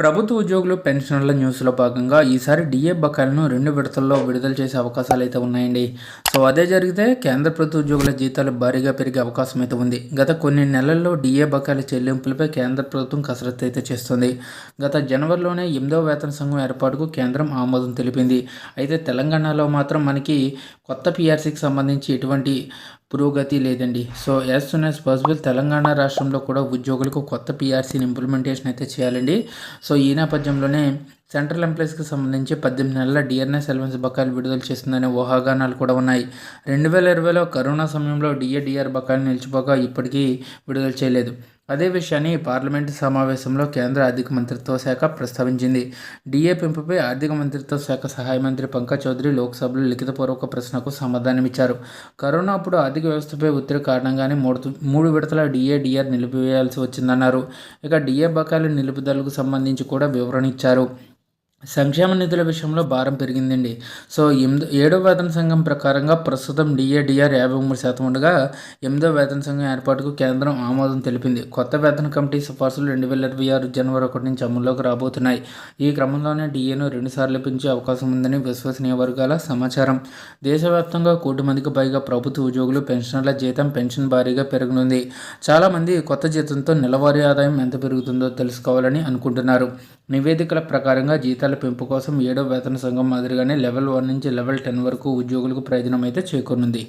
ప్రభుత్వ ఉద్యోగులు పెన్షనర్ల న్యూస్లో భాగంగా ఈసారి డిఏ బకాయిలను రెండు విడతల్లో విడుదల చేసే అవకాశాలు అయితే ఉన్నాయండి. సో అదే జరిగితే కేంద్ర ప్రభుత్వ ఉద్యోగుల జీతాలు భారీగా పెరిగే అవకాశం అయితే ఉంది. గత కొన్ని నెలల్లో డిఏ బకాయిల చెల్లింపులపై కేంద్ర ప్రభుత్వం కసరత్తు అయితే చేస్తుంది. గత జనవరిలోనే ఎనిమిదవ వేతన సంఘం ఏర్పాటుకు కేంద్రం ఆమోదం తెలిపింది. అయితే తెలంగాణలో మాత్రం మనకి కొత్త పిఆర్సీకి సంబంధించి ఎటువంటి పురోగతి లేదండి. So as soon as possible Telangana రాష్ట్రంలో కూడా ఉద్యోగులకు కొత్త పిఆర్సీని ఇంప్లిమెంటేషన్ అయితే చేయాలండి. సో ఈ నేపథ్యంలోనే సెంట్రల్ ఎంప్లాయీస్కి సంబంధించి పద్దెనిమిది నెలల డిఎన్ఎస్ అలవెన్స్ బకాయిలు విడుదల చేస్తుందనే ఊహాగానాలు కూడా ఉన్నాయి. రెండు వేల ఇరవైలో కరోనా సమయంలో డిఏ డిఆర్ బకాయిలు నిలిచిపోగా ఇప్పటికీ విడుదల చేయలేదు. అదే విషయాన్ని పార్లమెంటు సమావేశంలో కేంద్ర ఆర్థిక మంత్రిత్వ శాఖ ప్రస్తావించింది. డిఏ పెంపుపై ఆర్థిక మంత్రిత్వ శాఖ సహాయ మంత్రి పంకజ్ చౌదరి లోక్సభలో లిఖితపూర్వక ప్రశ్నకు సమాధానమిచ్చారు కరోనా అప్పుడు ఆర్థిక వ్యవస్థపై ఒత్తిడి కారణంగానే మూడు మూడు విడతల డిఏ డిఆర్ నిలిపివేయాల్సి వచ్చిందన్నారు. ఇక డిఏ బకాయిల నిలుపుదలకు సంబంధించి కూడా వివరణ ఇచ్చారు. సంక్షేమ నిధుల విషయంలో భారం పెరిగిందండి. సో ఎనిమిది ఏడో వేతన సంఘం ప్రకారంగా ప్రస్తుతం డిఏడిఆర్ యాభై మూడు శాతం ఉండగా ఎనిమిదో వేతన సంఘం ఏర్పాటుకు కేంద్రం ఆమోదం తెలిపింది. కొత్త వేతన కమిటీ సిఫార్సులు రెండు వేల ఇరవై ఆరు జనవరి ఒకటి నుంచి అమల్లోకి రాబోతున్నాయి. ఈ క్రమంలోనే డిఏను రెండుసార్లు పెంచే అవకాశం ఉందని విశ్వసనీయ వర్గాల సమాచారం. దేశవ్యాప్తంగా కోటి మందికి పైగా ప్రభుత్వ ఉద్యోగులు పెన్షనర్ల జీతం పెన్షన్ భారీగా పెరగనుంది. చాలామంది కొత్త జీతంతో నెలవారీ ఆదాయం ఎంత పెరుగుతుందో తెలుసుకోవాలని అనుకుంటున్నారు. నివేదికల ప్రకారంగా జీతాల పెంపు కోసం ఏడో వేతన సంఘం మాదిరిగానే లెవెల్ వన్ నుంచి లెవెల్ టెన్ వరకు ఉద్యోగులకు ప్రయోజనం అయితే చేకూరనుంది.